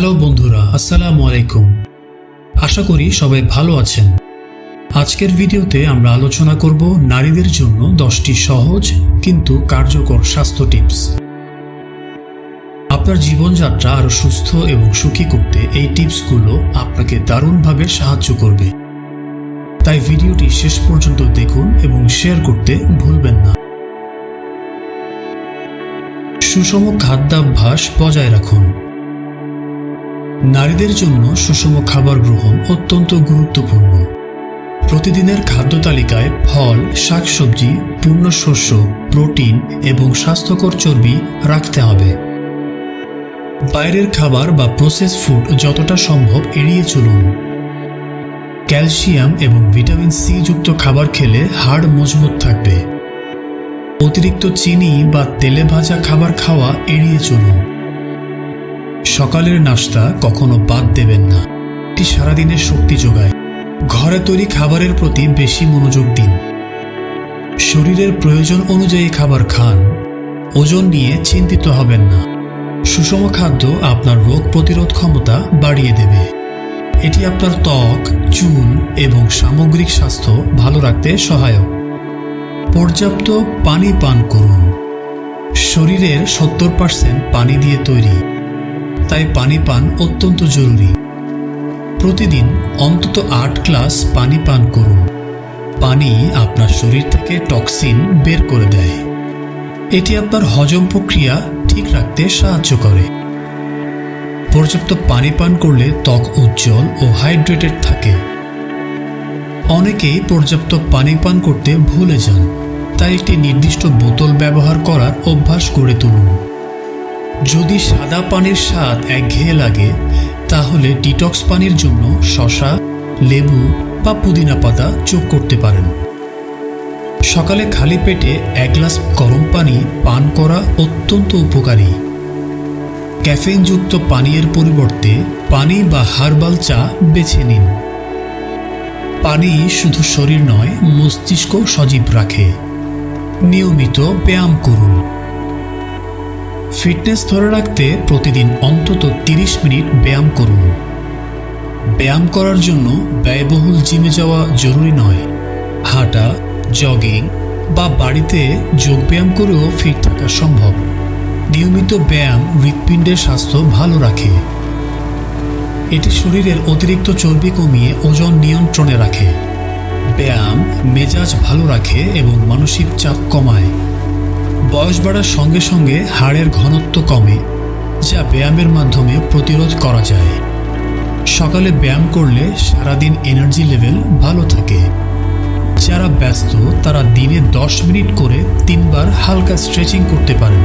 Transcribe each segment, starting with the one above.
Hello বন্ধুরা, আসসালামু আলাইকুম। আশা করি সবাই ভালো আছেন। আজকের ভিডিওতে আমরা আলোচনা করব নারীদের জন্য দশটি সহজ কিন্তু কার্যকর স্বাস্থ্য টিপস। আপনার জীবনযাত্রা আরও সুস্থ এবং সুখী করতে এই টিপসগুলো আপনাকে দারুণভাবে সাহায্য করবে। তাই ভিডিওটি শেষ পর্যন্ত দেখুন এবং শেয়ার করতে ভুলবেন না। সুষম খাদ্যাভ্যাস বজায় রাখুন। নারীদের জন্য সুষম খাবার গ্রহণ অত্যন্ত গুরুত্বপূর্ণ। প্রতিদিনের খাদ্য তালিকায় ফল, শাকসবজি, পূর্ণ শস্য, প্রোটিন এবং স্বাস্থ্যকর চর্বি রাখতে হবে। বাইরের খাবার বা প্রসেস ফুড যতটা সম্ভব এড়িয়ে চলুন। ক্যালসিয়াম এবং ভিটামিন সি যুক্ত খাবার খেলে হাড় মজবুত থাকবে। অতিরিক্ত চিনি বা তেলে ভাজা খাবার খাওয়া এড়িয়ে চলুন। সকালের নাস্তা কখনো বাদ দেবেন না। এটি সারাদিনের শক্তি যোগায়। ঘরে তৈরি খাবারের প্রতি বেশি মনোযোগ দিন। শরীরের প্রয়োজন অনুযায়ী খাবার খান। ওজন নিয়ে চিন্তিত হবেন না। সুষম খাদ্য আপনার রোগ প্রতিরোধ ক্ষমতা বাড়িয়ে দেবে। এটি আপনার ত্বক, চুল এবং সামগ্রিক স্বাস্থ্য ভালো রাখতে সহায়ক। পর্যাপ্ত পানি পান করুন। শরীরের সত্তর পার্সেন্ট পানি দিয়ে তৈরি। তাই পানি পান অত্যন্ত জরুরি। প্রতিদিন অন্তত আট গ্লাস পানি পান করুন। পানি আপনার শরীর থেকে টক্সিন বের করে দেয়। এটি আপনার হজম প্রক্রিয়া ঠিক রাখতে সাহায্য করে। পর্যাপ্ত পানি পান করলে ত্বক উজ্জ্বল ও হাইড্রেটেড থাকে। অনেকেই পর্যাপ্ত পানি পান করতে ভুলে যান, তাই একটি নির্দিষ্ট বোতল ব্যবহার করার অভ্যাস গড়ে তুলুন। যদি সাদা পানির স্বাদ একঘেয়ে লাগে, তাহলে ডিটক্স পানির জন্য শশা, লেবু বা পুদিনা পাতা যোগ করতে পারেন। সকালে খালি পেটে এক গ্লাস গরম পানি পান করা অত্যন্ত উপকারী। ক্যাফেইনযুক্ত পানীয়ের পরিবর্তে পানি বা হার্বাল চা বেছে নিন। পানি শুধু শরীর নয় মস্তিষ্ক সজীব রাখে। নিয়মিত ব্যায়াম করুন। ফিটনেস ধরে রাখতে প্রতিদিন অন্তত 30 মিনিট ব্যায়াম করুন। ব্যায়াম করার জন্য ব্যয়বহুল জিমে যাওয়া জরুরি নয়। হাঁটা জগিং বা বাড়িতে যোগব্যায়াম করেও ফিট থাকা সম্ভব। নিয়মিত ব্যায়াম হৃৎপিণ্ডের স্বাস্থ্য ভালো রাখে। এটি শরীরের অতিরিক্ত চর্বি কমিয়ে ওজন নিয়ন্ত্রণে রাখে। ব্যায়াম মেজাজ ভালো রাখে এবং মানসিক চাপ কমায়। বয়স বাড়ার সঙ্গে সঙ্গে হাড়ের ঘনত্ব কমে, যা ব্যায়ামের মাধ্যমে প্রতিরোধ করা যায়। সকালে ব্যায়াম করলে সারাদিন এনার্জি লেভেল ভালো থাকে। যারা ব্যস্ত, তারা দিনে দশ মিনিট করে তিনবার হালকা স্ট্রেচিং করতে পারেন।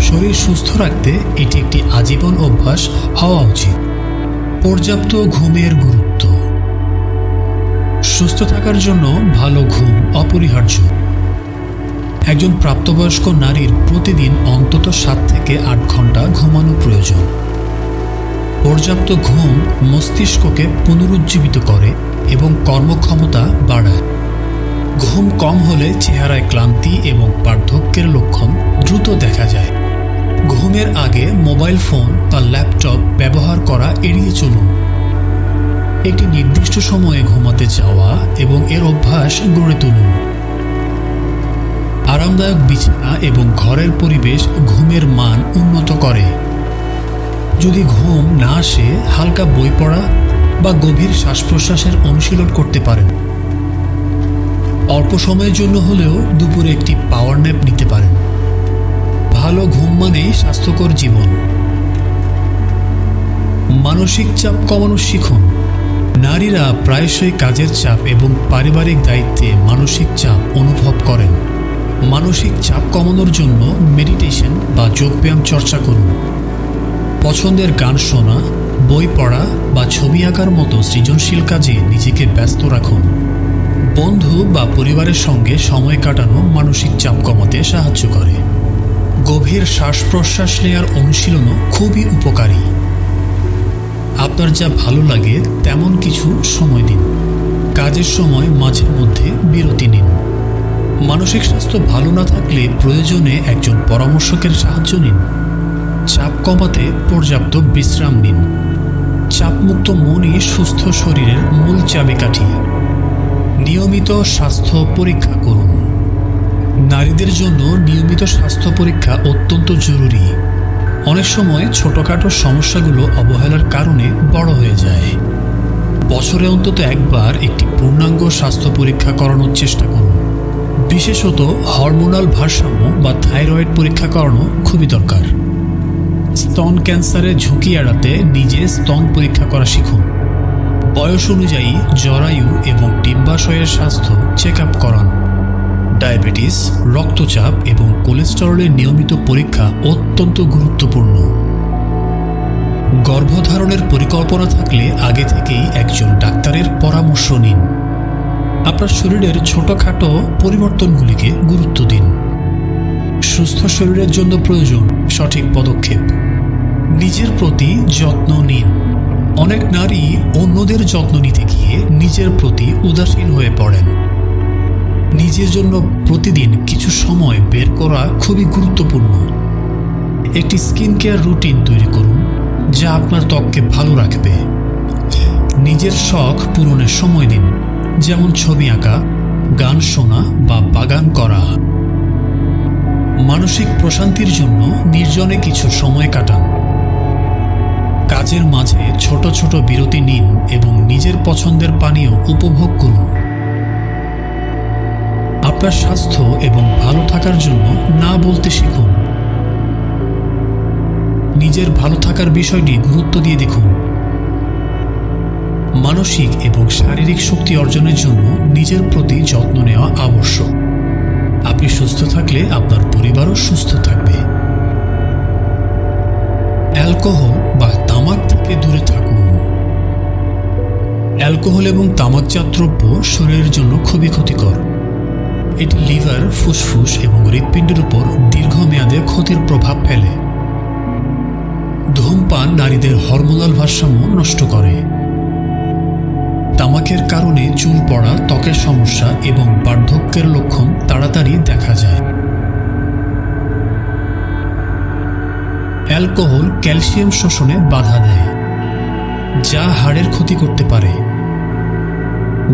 শরীর সুস্থ রাখতে এটি একটি আজীবন অভ্যাস হওয়া উচিত। পর্যাপ্ত ঘুমের গুরুত্ব। সুস্থ থাকার জন্য ভালো ঘুম অপরিহার্য। একজন প্রাপ্তবয়স্ক নারীর প্রতিদিন অন্তত সাত থেকে আট ঘণ্টা ঘুমানো প্রয়োজন। পর্যাপ্ত ঘুম মস্তিষ্ককে পুনরুজ্জীবিত করে এবং কর্মক্ষমতা বাড়ায়। ঘুম কম হলে চেহারায় ক্লান্তি এবং বার্ধক্যের লক্ষণ দ্রুত দেখা যায়। ঘুমের আগে মোবাইল ফোন বা ল্যাপটপ ব্যবহার করা এড়িয়ে চলুন। একটি নির্দিষ্ট সময়ে ঘুমাতে যাওয়া এবং এর অভ্যাস গড়ে তুলুন। আরামদায়ক বিছানা এবং ঘরের পরিবেশ ঘুমের মান উন্নত করে। যদি ঘুম না আসে, হালকা বই পড়া বা গভীর শ্বাস প্রশ্বাসের অনুশীলন করতে পারেন। অল্প সময়ের জন্য হলেও দুপুরে একটি পাওয়ার ন্যাপ নিতে পারেন। ভালো ঘুম মানেই স্বাস্থ্যকর জীবন। মানসিক চাপ কমানো শিখুন। নারীরা প্রায়শই কাজের চাপ এবং পারিবারিক দায়িত্বে মানসিক চাপ অনুভব করেন। মানসিক চাপ কমানোর জন্য মেডিটেশন বা যোগব্যায়াম চর্চা করুন। পছন্দের গান শোনা, বই পড়া বা ছবি আঁকার মতো সৃজনশীল কাজে নিজেকে ব্যস্ত রাখুন। বন্ধু বা পরিবারের সঙ্গে সময় কাটানো মানসিক চাপ কমাতে সাহায্য করে। গভীর শ্বাস প্রশ্বাস নেওয়ার অনুশীলনও খুবই উপকারী। আপনার যা ভালো লাগে তেমন কিছু সময় দিন। কাজের সময় মাঝে মধ্যে মানসিক স্বাস্থ্য ভালো না থাকলে প্রয়োজনে একজন পরামর্শকের সাহায্য নিন। চাপ কমাতে পর্যাপ্ত বিশ্রাম নিন। চাপমুক্ত মনই সুস্থ শরীরের মূল চাবিকাঠি। নিয়মিত স্বাস্থ্য পরীক্ষা করুন। নারীদের জন্য নিয়মিত স্বাস্থ্য পরীক্ষা অত্যন্ত জরুরি। অনেক সময় ছোটোখাটো সমস্যাগুলো অবহেলার কারণে বড় হয়ে যায়। বছরে অন্তত একবার একটি পূর্ণাঙ্গ স্বাস্থ্য পরীক্ষা করানোর চেষ্টা করুন। বিশেষত হরমোনাল ভারসাম্য বা থাইরয়েড পরীক্ষা করানো খুবই দরকার। স্তন ক্যান্সারের ঝুঁকি এড়াতে নিজে স্তন পরীক্ষা করা শিখুন। বয়স অনুযায়ী জরায়ু এবং ডিম্বাশয়ের স্বাস্থ্য চেক আপ করান। ডায়াবেটিস, রক্তচাপ এবং কোলেস্টেরলের নিয়মিত পরীক্ষা অত্যন্ত গুরুত্বপূর্ণ। গর্ভধারণের পরিকল্পনা থাকলে আগে থেকেই একজন ডাক্তারের পরামর্শ নিন। আপনার শরীরের ছোটখাটো পরিবর্তনগুলিকে গুরুত্ব দিন। সুস্থ শরীরের জন্য প্রয়োজন সঠিক পদক্ষেপ। নিজের প্রতি যত্ন নিন। অনেক নারী অন্যদের যত্ন নিতে গিয়ে নিজের প্রতি উদাসীন হয়ে পড়েন। নিজের জন্য প্রতিদিন কিছু সময় বের করা খুবই গুরুত্বপূর্ণ। একটি স্কিন কেয়ার রুটিন তৈরি করুন, যা আপনার ত্বককে ভালো রাখবে। নিজের শখ পূরণের সময় দিন। যেমন ছবি আঁকা, গান শোনা বা বাগান করা। মানসিক প্রশান্তির জন্য নির্জনে কিছু সময় কাটান। কাজের মাঝে ছোট ছোট বিরতি নিন এবং নিজের পছন্দের পানীয় উপভোগ করুন। আপনার স্বাস্থ্য এবং ভালো থাকার জন্য না বলতে শিখুন। নিজের ভালো থাকার বিষয়টি গুরুত্ব দিয়ে দেখুন। মানসিক এবং শারীরিক শক্তি অর্জনের জন্য নিজের প্রতি যত্ন নেওয়া আবশ্যক। আপনি সুস্থ থাকলে আপনার পরিবারও সুস্থ থাকবে। অ্যালকোহল বা তামাক থেকে দূরে থাকুন। অ্যালকোহল এবং তামাকজাত দ্রব্য শরীরের জন্য খুবই ক্ষতিকর। এটি লিভার, ফুসফুস এবং হৃৎপিণ্ডের উপর দীর্ঘমেয়াদে ক্ষতির প্রভাব ফেলে। ধূমপান নারীদের হরমোনাল ভারসাম্য নষ্ট করে। তামাকের কারণে চুল পড়া, ত্বকের সমস্যা এবং বার্ধক্যের লক্ষণ তাড়াতাড়ি দেখা যায়। অ্যালকোহল ক্যালসিয়াম শোষণে বাধা দেয়, যা হাড়ের ক্ষতি করতে পারে।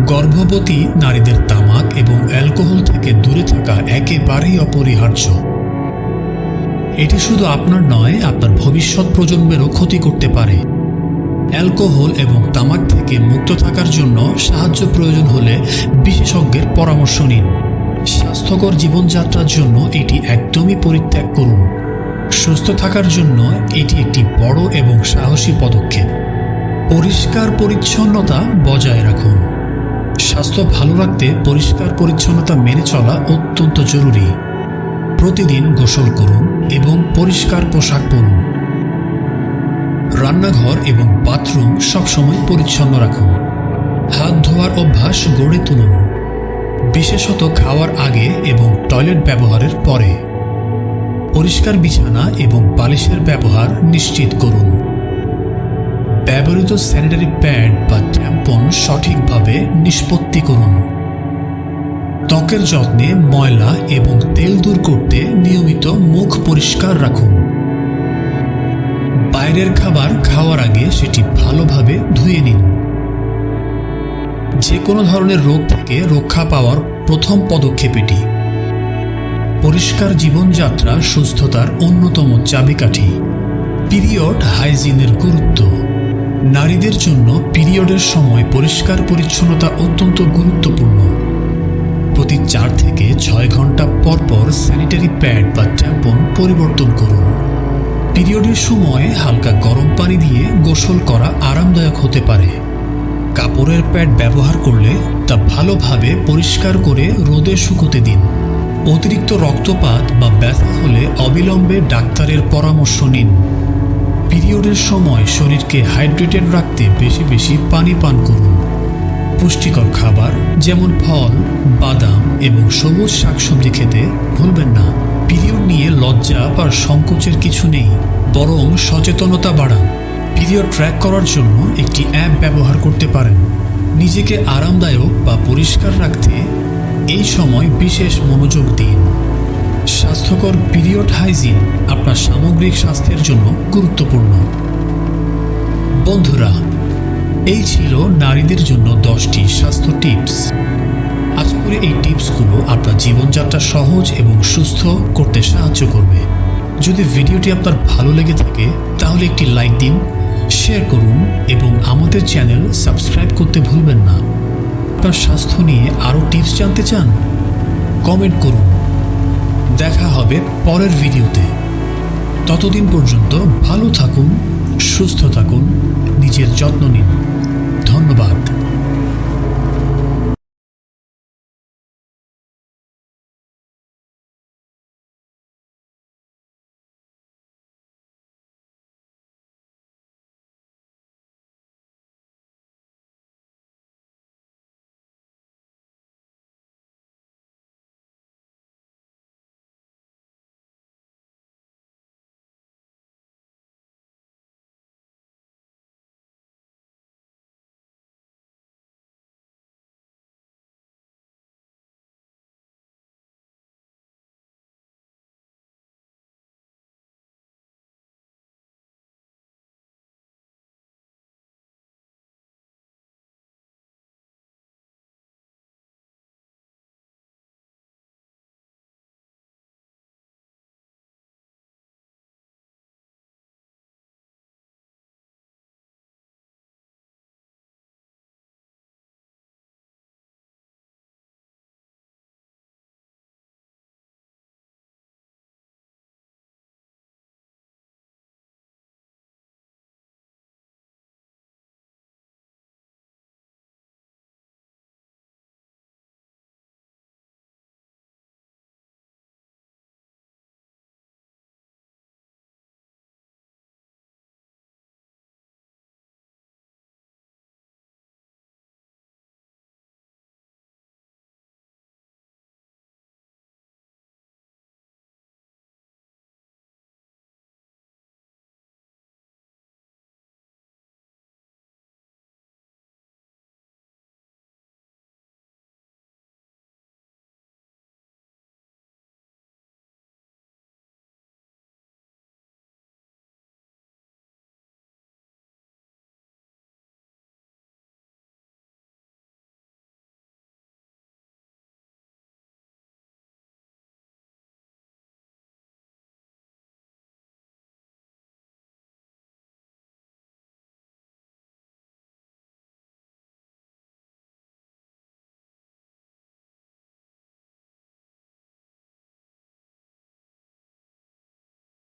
গর্ভবতী নারীদের তামাক এবং অ্যালকোহল থেকে দূরে থাকা একেবারেই অপরিহার্য। এটি শুধু আপনার নয়, আপনার ভবিষ্যৎ প্রজন্মেরও ক্ষতি করতে পারে। অ্যালকোহল এবং তামাক থেকে মুক্ত থাকার জন্য সাহায্য প্রয়োজন হলে বিশেষজ্ঞের পরামর্শ নিন। স্বাস্থ্যকর জীবনযাত্রার জন্য এটি একদমই পরিত্যাগ করুন। সুস্থ থাকার জন্য এটি একটি বড় এবং সাহসী পদক্ষেপ। পরিষ্কার পরিচ্ছন্নতা বজায় রাখুন। স্বাস্থ্য ভালো রাখতে পরিষ্কার পরিচ্ছন্নতা মেনে চলা অত্যন্ত জরুরি। প্রতিদিন গোসল করুন এবং পরিষ্কার পোশাক পরুন। রান্নাঘর এবং বাথরুম সবসময় পরিচ্ছন্ন রাখুন। হাত ধোয়ার অভ্যাস গড়ে তুলুন। বিশেষত খাওয়ার আগে এবং টয়লেট ব্যবহারের পরে। পরিষ্কার বিছানা এবং বালিশের ব্যবহার নিশ্চিত করুন। ব্যবহৃত স্যানিটারি প্যাড বা ট্যাম্পন সঠিকভাবে নিষ্পত্তি করুন। ত্বকের যত্নে ময়লা এবং তেল দূর করতে নিয়মিত মুখ পরিষ্কার রাখুন। বাইরের খাবার খাওয়ার আগে সেটি ভালোভাবে ধুয়ে নিন। যে কোনো ধরনের রোগ থেকে রক্ষা পাওয়ার প্রথম পদক্ষেপ এটি পরিষ্কার জীবনযাত্রা, সুস্থতার অন্যতম চাবিকাঠি। পিরিয়ড হাইজিনের গুরুত্ব। নারীদের জন্য পিরিয়ডের সময় পরিষ্কার পরিচ্ছন্নতা অত্যন্ত গুরুত্বপূর্ণ। প্রতি চার থেকে ছয় ঘণ্টা পর পর স্যানিটারি প্যাড বা ট্যাম্পন পরিবর্তন করুন। পিরিয়ডের সময় হালকা গরম পানি দিয়ে গোসল করা আরামদায়ক হতে পারে। কাপড়ের প্যাড ব্যবহার করলে তা ভালোভাবে পরিষ্কার করে রোদে শুকোতে দিন। অতিরিক্ত রক্তপাত বা ব্যথা হলে অবিলম্বে ডাক্তারের পরামর্শ নিন। পিরিয়ডের সময় শরীরকে হাইড্রেটেড রাখতে বেশি বেশি পানি পান করুন। পুষ্টিকর খাবার যেমন ফল, বাদাম এবং সবুজ শাকসবজি খেতে ভুলবেন না। পিরিয়ড নিয়ে লজ্জা বা সংকোচের কিছু নেই, বরং সচেতনতা বাড়ান। পিরিয়ড ট্র্যাক করার জন্য একটি অ্যাপ ব্যবহার করতে পারেন। নিজেকে আরামদায়ক বা পরিষ্কার রাখতে এই সময় বিশেষ মনোযোগ দিন। স্বাস্থ্যকর পিরিয়ড হাইজিন আপনার সামগ্রিক স্বাস্থ্যের জন্য গুরুত্বপূর্ণ। বন্ধুরা, এই ছিল নারীদের জন্য দশটি স্বাস্থ্য টিপস। করি এই টিপসগুলো আপনার জীবনযাত্রা সহজ এবং সুস্থ করতে সাহায্য করবে। যদি ভিডিওটি আপনার ভালো লেগে থাকে, তাহলে একটি লাইক দিন, শেয়ার করুন এবং আমাদের চ্যানেল সাবস্ক্রাইব করতে ভুলবেন না। আপনার স্বাস্থ্য নিয়ে আরও টিপস জানতে চান? কমেন্ট করুন। দেখা হবে পরের ভিডিওতে। ততদিন পর্যন্ত ভালো থাকুন, সুস্থ থাকুন, নিজের যত্ন নিন। ধন্যবাদ।